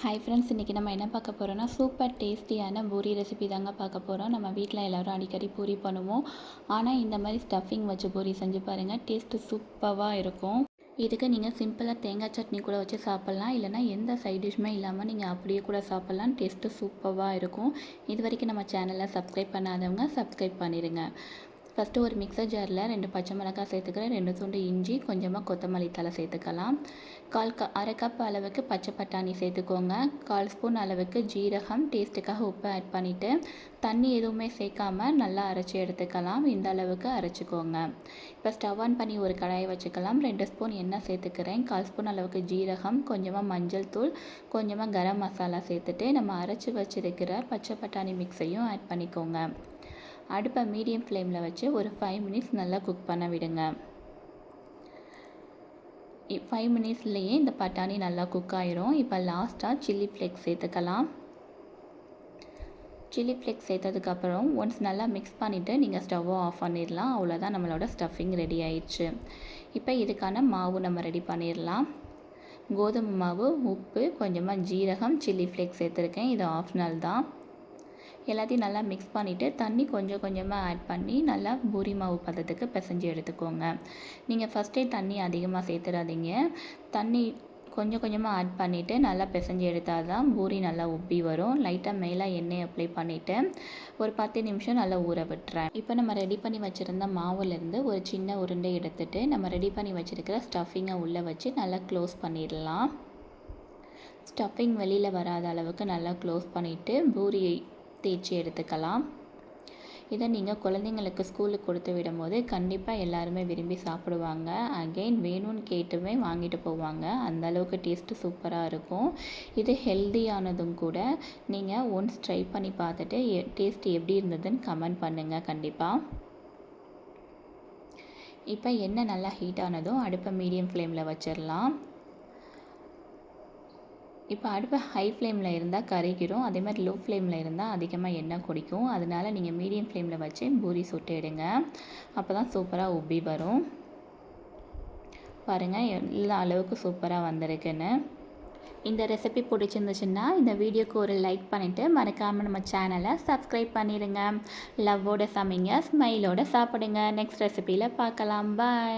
Hi friends இன்றைக்கி நம்ம என்ன பார்க்க போகிறோன்னா சூப்பர் டேஸ்டியான பூரி ரெசிபி தாங்க பார்க்க போகிறோம் நம்ம வீட்டில் எல்லோரும் அடிக்கடி பூரி பண்ணுவோம். ஆனால் இந்த மாதிரி ஸ்டஃபிங் வச்சு பூரி செஞ்சு பாருங்கள் டேஸ்ட்டு சூப்பராக இருக்கும். இதுக்கு நீங்கள் சிம்பிளாக தேங்காய் சட்னி கூட வச்சு சாப்பிட்லாம். இல்லைனா எந்த சைட் டிஷ்ஷுமே இல்லாமல் நீங்கள் அப்படியே கூட சாப்பிட்லாம். டேஸ்ட்டு சூப்பராக இருக்கும். இது வரைக்கும் நம்ம சேனலை சப்ஸ்கிரைப் பண்ணாதவங்க சப்ஸ்கிரைப் பண்ணிடுங்க ஃபஸ்ட்டு ஒரு மிக்சர் ஜாரில் ரெண்டு பச்சை மிளகாய் சேர்த்துக்கிறேன். ரெண்டு துண்டு இஞ்சி கொஞ்சமாக கொத்தமல்லி தலை சேர்த்துக்கலாம். கால் க அரை கப் அளவுக்கு பச்சை பட்டாணி சேர்த்துக்கோங்க. கால் ஸ்பூன் அளவுக்கு ஜீரகம் டேஸ்ட்டுக்காக உப்பு ஆட் பண்ணிவிட்டு தண்ணி எதுவுமே சேர்க்காமல் நல்லா அரைச்சி எடுத்துக்கலாம். இந்த அளவுக்கு அரைச்சிக்கோங்க. இப்போ ஸ்டவ் ஆன் பண்ணி ஒரு கடாயை வச்சுக்கலாம். ரெண்டு ஸ்பூன் எண்ணெய் சேர்த்துக்கிறேன். கால் ஸ்பூன் அளவுக்கு ஜீரகம் கொஞ்சமாக மஞ்சள் தூள் கொஞ்சமாக கரம் மசாலா சேர்த்துட்டு நம்ம அரைச்சி வச்சுருக்கிற பச்சை பட்டாணி மிக்ஸையும் ஆட் பண்ணிக்கோங்க. அடுப்பை மீடியம் ஃப்ளேமில் வச்சு ஒரு ஃபைவ் மினிட்ஸ் நல்லா குக் பண்ண விடுங்க. ஃபைவ் மினிட்ஸ்லேயே இந்த பட்டாணி நல்லா குக் ஆயிரும். இப்போ லாஸ்ட்டாக சில்லி ஃப்ளேக்ஸ் சேர்த்துக்கலாம். சில்லி ஃப்ளேக்ஸ் சேர்த்ததுக்கப்புறம் ஒன்ஸ் நல்லா மிக்ஸ் பண்ணிவிட்டு நீங்கள் ஸ்டவ்வை ஆஃப் பண்ணிடலாம். அவ்வளோதான் நம்மளோட ஸ்டஃபிங் ரெடி ஆயிடுச்சு. இப்போ இதுக்கான மாவு நம்ம ரெடி பண்ணிடலாம். கோதுமை மாவு உப்பு கொஞ்சமாக ஜீரகம் சில்லி ஃப்ளேக்ஸ் சேர்த்துருக்கேன். இது ஆப்ஷனல் தான் எல்லாத்தையும் நல்லா மிக்ஸ் பண்ணிவிட்டு தண்ணி கொஞ்சம் கொஞ்சமாக ஆட் பண்ணி நல்லா பூரி மாவு பதத்துக்கு பிசைஞ்சு எடுத்துக்கோங்க. நீங்கள் ஃபஸ்ட்டே தண்ணி அதிகமாக சேர்த்துடாதீங்க தண்ணி கொஞ்சம் கொஞ்சமாக ஆட் பண்ணிவிட்டு நல்லா பிசைஞ்சு எடுத்தால் தான் பூரி நல்லா உப்பி வரும். லைட்டாக மேலே எண்ணெய் அப்ளை பண்ணிவிட்டு ஒரு பத்து நிமிஷம் நல்லா ஊற விட்டுறேன். இப்போ நம்ம ரெடி பண்ணி வச்சுருந்த மாவுலேருந்து ஒரு சின்ன உருண்டை எடுத்துகிட்டு நம்ம ரெடி பண்ணி வச்சுருக்கிற ஸ்டஃபிங்கை உள்ளே வச்சு நல்லா க்ளோஸ் பண்ணிடலாம். ஸ்டஃபிங் வெளியில் வராத அளவுக்கு நல்லா க்ளோஸ் பண்ணிவிட்டு பூரியை தேய்ச்சி எடுத்துக்கலாம். இதை நீங்கள் குழந்தைங்களுக்கு ஸ்கூலுக்கு கொடுத்து விடும்போது கண்டிப்பாக எல்லாருமே விரும்பி சாப்பிடுவாங்க. அகெயின் வேணும்னு கேட்டுமே வாங்கிட்டு போவாங்க. அந்த அளவுக்கு டேஸ்ட்டு சூப்பராக இருக்கும். இது ஹெல்த்தியானதும் கூட நீங்கள் ஒன்ஸ் ட்ரை பண்ணி பார்த்துட்டு டேஸ்ட் எப்படி இருந்ததுன்னு கமெண்ட் பண்ணுங்கள் கண்டிப்பாக இப்போ எண்ணெய் நல்லா ஹீட் ஆனதும் அடுப்பை மீடியம் ஃப்ளேமில் வச்சிடலாம். இப்போ அடுப்பு ஹை ஃப்ளேமில் இருந்தால் கரைக்கிறோம். அதே மாதிரி லோ ஃப்ளேமில் இருந்தால் அதிகமாக எண்ணெய் குடிக்கும் அதனால் நீங்கள் மீடியம் ஃப்ளேமில் வச்சு பூரி சுட்டு எடுங்க. அப்போ தான் சூப்பராக உப்பி வரும். பாருங்கள் எல்லா அளவுக்கு சூப்பராக வந்திருக்குன்னு. இந்த ரெசிபி பிடிச்சிருந்துச்சுன்னா இந்த வீடியோக்கு ஒரு லைக் பண்ணிவிட்டு மறக்காமல் நம்ம சேனலை சப்ஸ்கிரைப் பண்ணிடுங்க லவ்வோட சமைங்க ஸ்மைலோட சாப்பிடுங்க. நெக்ஸ்ட் ரெசிபியில் பார்க்கலாம். பாய்